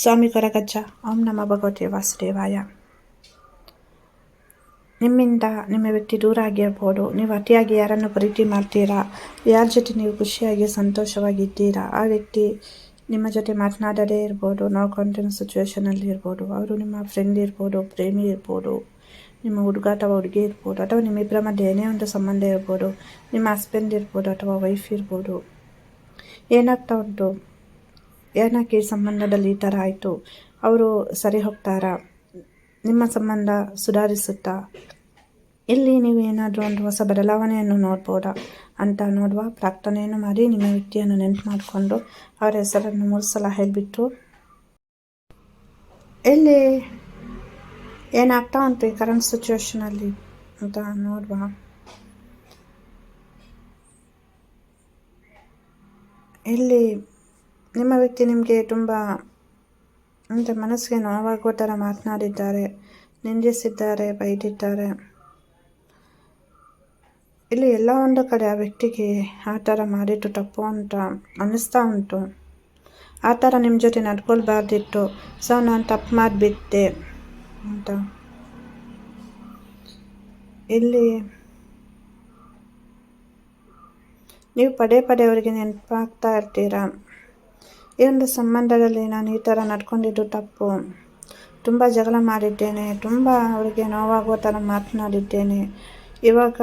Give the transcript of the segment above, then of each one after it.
ಸ್ವಾಮಿ ಕೊರಗಜ್ಜ. ಓಂ ನಮ ಭಗವತಿ ವಾಸುದೇವಾಯ. ನಿಮ್ಮಿಂದ ನಿಮ್ಮ ವ್ಯಕ್ತಿ ದೂರ ಆಗಿರ್ಬೋದು. ನೀವು ಅತಿಯಾಗಿ ಯಾರನ್ನು ಪ್ರೀತಿ ಮಾಡ್ತೀರಾ? ಯಾರ ಜೊತೆ ನೀವು ಖುಷಿಯಾಗಿ ಸಂತೋಷವಾಗಿದ್ದೀರಾ ಆ ವ್ಯಕ್ತಿ ನಿಮ್ಮ ಜೊತೆ ಮಾತನಾಡದೇ ಇರ್ಬೋದು. ನೋ ಕಾಂಟೆಂಟ್ ಸಿಚುವೇಶನಲ್ಲಿ ಇರ್ಬೋದು. ಅವರು ನಿಮ್ಮ ಫ್ರೆಂಡ್ ಇರ್ಬೋದು, ಪ್ರೇಮಿ ಇರ್ಬೋದು, ನಿಮ್ಮ ಹುಡುಗ ಅಥವಾ ಹುಡುಗಿ ಇರ್ಬೋದು, ಅಥವಾ ನಿಮ್ಮಿಬ್ಬರ ಮಧ್ಯೆ ಏನೇ ಒಂದು ಸಂಬಂಧ ಇರ್ಬೋದು, ನಿಮ್ಮ ಹಸ್ಬೆಂಡ್ ಇರ್ಬೋದು, ಅಥವಾ ವೈಫ್ ಇರ್ಬೋದು. ಏನಾಗ್ತಾ ಉಂಟು? ಏನಕ್ಕೆ ಸಂಬಂಧದಲ್ಲಿ ಈ ಥರ ಆಯಿತು? ಅವರು ಸರಿ ಹೋಗ್ತಾರಾ? ನಿಮ್ಮ ಸಂಬಂಧ ಸುಧಾರಿಸುತ್ತಾ? ಇಲ್ಲಿ ನೀವು ಏನಾದರೂ ಒಂದು ಹೊಸ ಬದಲಾವಣೆಯನ್ನು ನೋಡ್ಬೋದಾ ಅಂತ ನೋಡುವ ಪ್ರಾರ್ಥನೆಯನ್ನು ಮಾಡಿ ನಿಮ್ಮ ವ್ಯಕ್ತಿಯನ್ನು ನೆನಪು ಮಾಡಿಕೊಂಡು ಅವರ ಹೆಸರನ್ನು ಮೂರು ಸಲ ಹೇಳಿಬಿಟ್ಟು. ಎಲ್ಲಿ ಏನಾಗ್ತಾ ಉಂಟು ಈ ಕರೆಂಟ್ ಸಿಚುವೇಶನಲ್ಲಿ ಅಂತ ನೋಡುವ. ಇಲ್ಲಿ ನಿಮ್ಮ ವ್ಯಕ್ತಿ ನಿಮಗೆ ತುಂಬ, ಅಂದರೆ ಮನಸ್ಸಿಗೆ ನೋವಾಗುವ ಥರ ಮಾತನಾಡಿದ್ದಾರೆ, ನಿಂದಿಸಿದ್ದಾರೆ, ಬೈದಿದ್ದಾರೆ. ಇಲ್ಲಿ ಎಲ್ಲ ಒಂದು ಕಡೆ ಆ ವ್ಯಕ್ತಿಗೆ ಆ ಥರ ಮಾಡಿದ್ದು ತಪ್ಪು ಅಂತ ಅನ್ನಿಸ್ತಾ ಉಂಟು. ಆ ಥರ ನಿಮ್ಮ ಜೊತೆ ನಡ್ಕೊಳ್ಬಾರ್ದಿತ್ತು, ಸೊ ನಾನು ತಪ್ಪು ಮಾಡಿಬಿಟ್ಟೆ ಅಂತ. ಇಲ್ಲಿ ನೀವು ಪದೇ ಪದೇ ಅವರಿಗೆ ನೆನಪಾಗ್ತಾ ಇರ್ತೀರಾ? ಈ ಒಂದು ಸಂಬಂಧದಲ್ಲಿ ನಾನು ಈ ಥರ ನಡ್ಕೊಂಡಿದ್ದು ತಪ್ಪು. ತುಂಬ ಜಗಳ ಮಾಡಿದ್ದೇನೆ, ತುಂಬ ಅವರಿಗೆ ನೋವಾಗುವ ಥರ ಮಾತನಾಡಿದ್ದೇನೆ. ಇವಾಗ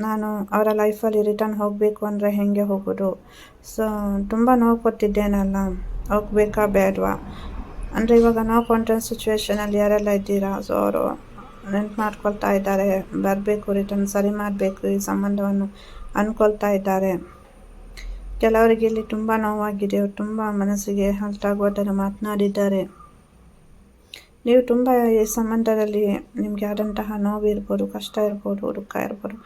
ನಾನು ಅವರ ಲೈಫಲ್ಲಿ ರಿಟರ್ನ್ ಹೋಗಬೇಕು ಅಂದರೆ ಹೇಗೆ ಹೋಗೋದು? ಸೊ, ತುಂಬ ನೋವು ಕೊಟ್ಟಿದ್ದೇನಲ್ಲ, ಹೋಗ್ಬೇಕಾ ಬೇಡವಾ? ಅಂದರೆ ಇವಾಗ ನೋ ಕಾಂಟೆಂಟ್ ಸಿಚುವೇಷನಲ್ಲಿ ಯಾರೆಲ್ಲ ಇದ್ದೀರಾ? ಸೊ, ಅವರು ನೆನ್ಪು ಮಾಡ್ಕೊಳ್ತಾ ಇದ್ದಾರೆ, ಬರಬೇಕು, ರಿಟರ್ನ್ ಸರಿ ಮಾಡಬೇಕು, ಈ ಸಂಬಂಧವನ್ನು ಅಂದ್ಕೊಳ್ತಾ ಇದ್ದಾರೆ. ಕೆಲವರಿಗೆ ಇಲ್ಲಿ ತುಂಬ ನೋವಾಗಿದೆ. ತುಂಬ ಮನಸ್ಸಿಗೆ ಹಲ್ಟಾಗುವ ಥರ ಮಾತನಾಡಿದ್ದಾರೆ. ನೀವು ತುಂಬ ಈ ಸಂಬಂಧದಲ್ಲಿ ನಿಮಗೆ ಆದಂತಹ ನೋವು ಇರ್ಬೋದು, ಕಷ್ಟ ಇರ್ಬೋದು, ದುಃಖ ಇರ್ಬೋದು,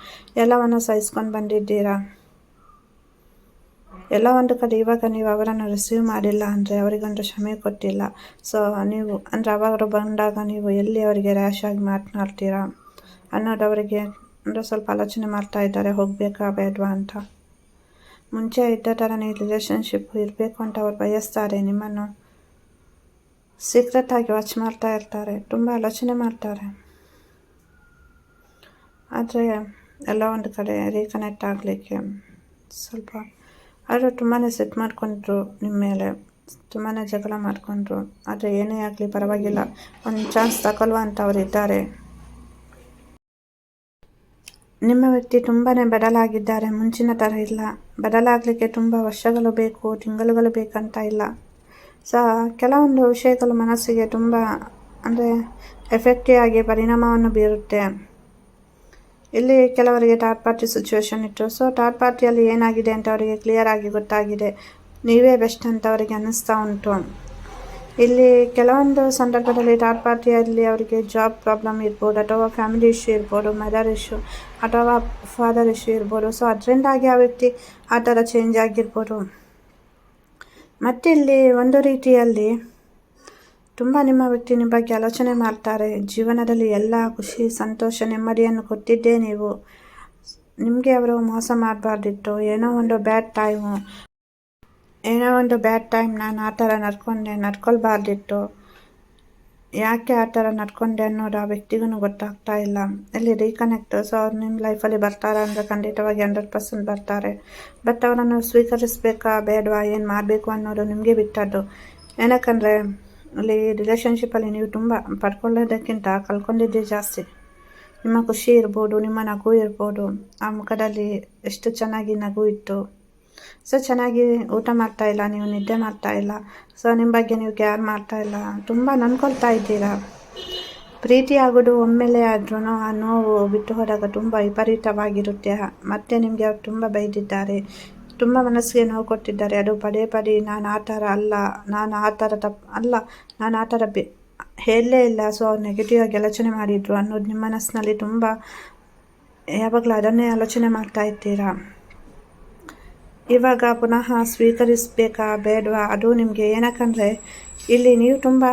ಎಲ್ಲವನ್ನು ಸಹಿಸ್ಕೊಂಡು ಬಂದಿದ್ದೀರಾ? ಎಲ್ಲ ಒಂದು ಕಡೆ ಇವಾಗ ನೀವು ಅವರನ್ನು ರಿಸೀವ್ ಮಾಡಿಲ್ಲ ಅಂದರೆ ಅವರಿಗೊಂದು ಕ್ಷಮೆ ಕೊಟ್ಟಿಲ್ಲ. ಸೊ ನೀವು ಅಂದರೆ ಅವರು ಬಂದಾಗ ನೀವು ಎಲ್ಲಿ ಅವರಿಗೆ ರ್ಯಾಶ್ ಆಗಿ ಮಾತನಾಡ್ತೀರಾ ಅನ್ನೋದು ಅವರಿಗೆ ಅಂದರೆ ಸ್ವಲ್ಪ ಆಲೋಚನೆ ಮಾಡ್ತಾ ಇದ್ದಾರೆ. ಹೋಗಬೇಕಾ ಬೇಡವಾ ಅಂತ. ಮುಂಚೆ ಇದ್ದ ಥರನೇ ರಿಲೇಷನ್ಶಿಪ್ ಇರಬೇಕು ಅಂತ ಅವ್ರು ಬಯಸ್ತಾರೆ. ನಿಮ್ಮನ್ನು ಸೀಕ್ರೆಟಾಗಿ ವಾಚ್ ಮಾಡ್ತಾ ಇರ್ತಾರೆ. ತುಂಬ ಆಲೋಚನೆ ಮಾಡ್ತಾರೆ. ಆದರೆ ಎಲ್ಲ ಒಂದು ಕಡೆ ರೀಕನೆಕ್ಟ್ ಆಗಲಿಕ್ಕೆ ಸ್ವಲ್ಪ ಆದರೆ ತುಂಬಾ ಸೆಟ್ ಮಾಡಿಕೊಂಡ್ರು ನಿಮ್ಮ ಮೇಲೆ. ತುಂಬಾ ಜಗಳ ಮಾಡಿಕೊಂಡ್ರು. ಆದರೆ ಏನೇ ಆಗಲಿ ಪರವಾಗಿಲ್ಲ. ಒಂದು ಚಾನ್ಸ್ ತಗೊಲ್ವಾ ಅಂತ ಅವರು ಇದ್ದಾರೆ ನಿಮ್ಮ ವ್ಯಕ್ತಿ ತುಂಬಾ ಬದಲಾಗಿದ್ದಾರೆ ಮುಂಚಿನ ಥರ ಇಲ್ಲ. ಬದಲಾಗಲಿಕ್ಕೆ ತುಂಬ ವರ್ಷಗಳು ಬೇಕು, ತಿಂಗಳುಗಳು ಬೇಕಂತ ಇಲ್ಲ. ಸೊ ಕೆಲವೊಂದು ವಿಷಯಗಳು ಮನಸ್ಸಿಗೆ ತುಂಬ, ಅಂದರೆ ಎಫೆಕ್ಟಿವ್ ಆಗಿ ಪರಿಣಾಮವನ್ನು ಬೀರುತ್ತೆ. ಇಲ್ಲಿ ಕೆಲವರಿಗೆ ಥರ್ಡ್ ಪಾರ್ಟಿ ಸಿಚುವೇಶನ್ ಇತ್ತು. ಸೊ ಥರ್ಡ್ ಪಾರ್ಟಿಯಲ್ಲಿ ಏನಾಗಿದೆ ಅಂತ ಅವರಿಗೆ ಕ್ಲಿಯರ್ ಆಗಿ ಗೊತ್ತಾಗಿದೆ. ನೀವೇ ಬೆಸ್ಟ್ ಅಂತ ಅವರಿಗೆ ಅನ್ನಿಸ್ತಾ ಉಂಟು. ಇಲ್ಲಿ ಕೆಲವೊಂದು ಸಂದರ್ಭದಲ್ಲಿ ಥರ್ಡ್ ಪಾರ್ಟಿಯಲ್ಲಿ ಅವರಿಗೆ ಜಾಬ್ ಪ್ರಾಬ್ಲಮ್ ಇರ್ಬೋದು, ಅಥವಾ ಫ್ಯಾಮಿಲಿ ಇಶ್ಯೂ ಇರ್ಬೋದು ಮದರ್ ಇಶ್ಯೂ ಅಥವಾ ಫಾದರ್ ಇಶ್ಯೂ ಇರ್ಬೋದು. ಸೊ ಅದರಿಂದಾಗಿ ಆ ವ್ಯಕ್ತಿ ಆ ಥರ ಚೇಂಜ್ ಆಗಿರ್ಬೋದು. ಮತ್ತು ಇಲ್ಲಿ ಒಂದು ರೀತಿಯಲ್ಲಿ ತುಂಬ ನಿಮ್ಮ ವ್ಯಕ್ತಿ ನಿಮ್ಮ ಬಗ್ಗೆ ಆಲೋಚನೆ ಮಾಡ್ತಾರೆ. ಜೀವನದಲ್ಲಿ ಎಲ್ಲ ಖುಷಿ, ಸಂತೋಷ, ನೆಮ್ಮದಿಯನ್ನು ಕೊಟ್ಟಿದ್ದೇ ನೀವು. ನಿಮಗೆ ಅವರು ಮೋಸ ಮಾಡಬಾರ್ದಿತ್ತು. ಏನೋ ಒಂದು ಬ್ಯಾಡ್ ಟೈಮು ಏನೋ ಒಂದು ಬ್ಯಾಡ್ ಟೈಮ್ ನಾನು ಆ ಥರ ನಡ್ಕೊಂಡೆ, ನಡ್ಕೊಳ್ಬಾರ್ದಿತ್ತು. ಯಾಕೆ ಆ ಥರ ನಡ್ಕೊಂಡೆ ಅನ್ನೋದು ಆ ವ್ಯಕ್ತಿಗೂ ಗೊತ್ತಾಗ್ತಾ ಇಲ್ಲ. ಇಲ್ಲಿ ರೀಕನೆಕ್ಟ್ ಸೊ ಅವ್ರು ನಿಮ್ಮ ಲೈಫಲ್ಲಿ ಬರ್ತಾರೆ ಅಂದರೆ ಖಂಡಿತವಾಗಿ ಹಂಡ್ರೆಡ್ ಪರ್ಸೆಂಟ್ ಬರ್ತಾರೆ. ಬಟ್ ಅವರನ್ನು ಸ್ವೀಕರಿಸಬೇಕಾ, ಬೇಡವಾ, ಏನು ಮಾಡಬೇಕು ಅನ್ನೋದು ನಿಮಗೆ ಬಿಟ್ಟದ್ದು. ಏನಕ್ಕಂದರೆ, ಅಲ್ಲಿ ರಿಲೇಷನ್ಶಿಪ್ಪಲ್ಲಿ ನೀವು ತುಂಬ ಪಡ್ಕೊಳ್ಳೋದಕ್ಕಿಂತ ಕಲ್ಕೊಂಡಿದ್ದೇ ಜಾಸ್ತಿ. ನಿಮ್ಮ ಖುಷಿ ಇರ್ಬೋದು, ನಿಮ್ಮ ನಗು ಇರ್ಬೋದು. ಆ ಮುಖದಲ್ಲಿ ಎಷ್ಟು ಚೆನ್ನಾಗಿ ನಗು ಇತ್ತು. ಸೊ ಚೆನ್ನಾಗಿ ಊಟ ಮಾಡ್ತಾ ಇಲ್ಲ, ನೀವು ನಿದ್ದೆ ಮಾಡ್ತಾ ಇಲ್ಲ. ಸೊ ನಿಮ್ಮ ಬಗ್ಗೆ ನೀವು ಕೇರ್ ಮಾಡ್ತಾ ಇಲ್ಲ. ತುಂಬ ನನ್ಕೊಳ್ತಾ ಇದ್ದೀರಾ? ಪ್ರೀತಿ ಆಗೋದು ಒಮ್ಮೆಲೆ ಆದ್ರೂ ಆ ನೋವು ಬಿಟ್ಟು ಹೋದಾಗ ತುಂಬ ವಿಪರೀತವಾಗಿರುತ್ತೆ. ಮತ್ತೆ ನಿಮಗೆ ಅವ್ರು ತುಂಬ ಬೈದಿದ್ದಾರೆ. ತುಂಬ ಮನಸ್ಸಿಗೆ ನೋವು ಕೊಟ್ಟಿದ್ದಾರೆ. ಅದು ಪದೇ ಪದೇ ನಾನು ಆ ಥರ ಅಲ್ಲ, ನಾನು ಆ ಥರ ತಪ್ಪು ಅಲ್ಲ, ನಾನು ಆ ಥರ ಬಿ, ಹೇಳಲೇ ಇಲ್ಲ. ಸೊ ಅವ್ರು ನೆಗೆಟಿವ್ ಆಗಿ ಆಲೋಚನೆ ಮಾಡಿದರು ಅನ್ನೋದು ನಿಮ್ಮ ಮನಸ್ಸಿನಲ್ಲಿ ತುಂಬ ಯಾವಾಗಲೂ ಅದನ್ನೇ ಆಲೋಚನೆ ಮಾಡ್ತಾ ಇರ್ತೀರಾ ಇವಾಗ ಪುನಃ ಸ್ವೀಕರಿಸಬೇಕಾ ಬೇಡವಾ? ಅದು ನಿಮಗೆ ಏನಕ್ಕಂದರೆ, ಇಲ್ಲಿ ನೀವು ತುಂಬ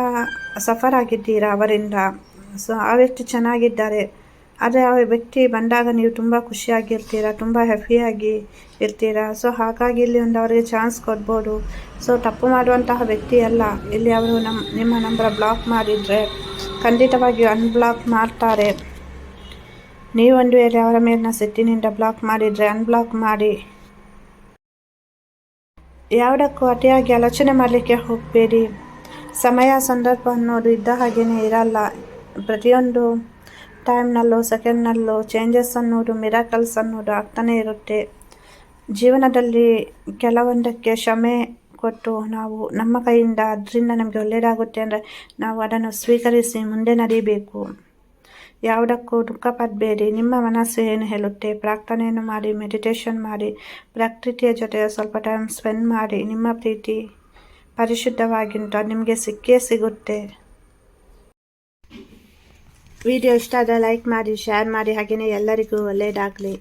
ಸಫರ್ ಆಗಿದ್ದೀರಾ ಅವರಿಂದ. ಸೊ, ಆ ವ್ಯಕ್ತಿ ಚೆನ್ನಾಗಿದ್ದಾರೆ. ಆದರೆ ಆ ವ್ಯಕ್ತಿ ಬಂದಾಗ ನೀವು ತುಂಬ ಖುಷಿಯಾಗಿರ್ತೀರ, ತುಂಬ ಹ್ಯಾಪಿಯಾಗಿ ಇರ್ತೀರಾ? ಸೊ, ಹಾಗಾಗಿ ಇಲ್ಲಿ ಒಂದು ಅವರಿಗೆ ಚಾನ್ಸ್ ಕೊಡ್ಬೋದು. ಸೊ, ತಪ್ಪು ಮಾಡುವಂತಹ ವ್ಯಕ್ತಿ ಅಲ್ಲ. ಇಲ್ಲಿ ಅವರು ನಮ್ಮ ನಿಮ್ಮ ನಂಬರ್ ಬ್ಲಾಕ್ ಮಾಡಿದರೆ ಖಂಡಿತವಾಗಿಯೂ ಅನ್ಬ್ಲಾಕ್ ಮಾಡ್ತಾರೆ. ನೀವೊಂದು ವೇಳೆ ಅವರ ಮೇಲಿನ ಸಿಟ್ಟಿನಿಂದ ಬ್ಲಾಕ್ ಮಾಡಿದರೆ ಅನ್ಬ್ಲಾಕ್ ಮಾಡಿ. ಯಾವುದಕ್ಕೂ ಅತಿಯಾಗಿ ಆಲೋಚನೆ ಮಾಡಲಿಕ್ಕೆ ಹೋಗಬೇಡಿ. ಸಮಯ ಸಂದರ್ಭ ಅನ್ನೋದು ಇದ್ದ ಹಾಗೇನೇ ಇರಲ್ಲ. ಪ್ರತಿಯೊಂದು ಟೈಮ್ನಲ್ಲೂ, ಸೆಕೆಂಡ್ನಲ್ಲೂ ಚೇಂಜಸ್ ಅನ್ನೋದು, ಮಿರಾಕಲ್ಸ್ ಅನ್ನೋದು ಆಗ್ತಾನೇ ಇರುತ್ತೆ. ಜೀವನದಲ್ಲಿ ಕೆಲವೊಂದಕ್ಕೆ ಕ್ಷಮೆ ಕೊಟ್ಟು ನಾವು ನಮ್ಮ ಕೈಯಿಂದ ಅದರಿಂದ ನಮಗೆ ಒಳ್ಳೆಯದಾಗುತ್ತೆ ಅಂದರೆ ನಾವು ಅದನ್ನು ಸ್ವೀಕರಿಸಿ ಮುಂದೆ ನಡೀಬೇಕು. ಯಾವುದಕ್ಕೂ ದುಃಖ ಪಡಬೇಡಿ ನಿಮ್ಮ ಮನಸ್ಸು ಏನು ಹೇಳುತ್ತೆ? ಪ್ರಾರ್ಥನೆಯನ್ನು ಮಾಡಿ ಮೆಡಿಟೇಷನ್ ಮಾಡಿ, ಪ್ರಕೃತಿಯ ಜೊತೆ ಸ್ವಲ್ಪ ಟೈಮ್ ಸ್ಪೆಂಡ್ ಮಾಡಿ. ನಿಮ್ಮ ಪ್ರೀತಿ ಪರಿಶುದ್ಧವಾಗಿಂಟು ನಿಮಗೆ ಸಿಕ್ಕೇ ಸಿಗುತ್ತೆ. ವಿಡಿಯೋ ಇಷ್ಟ ಆದರೆ ಲೈಕ್ ಮಾಡಿ ಶೇರ್ ಮಾಡಿ. ಹಾಗೆಯೇ ಎಲ್ಲರಿಗೂ ಒಳ್ಳೆಯದಾಗಲಿ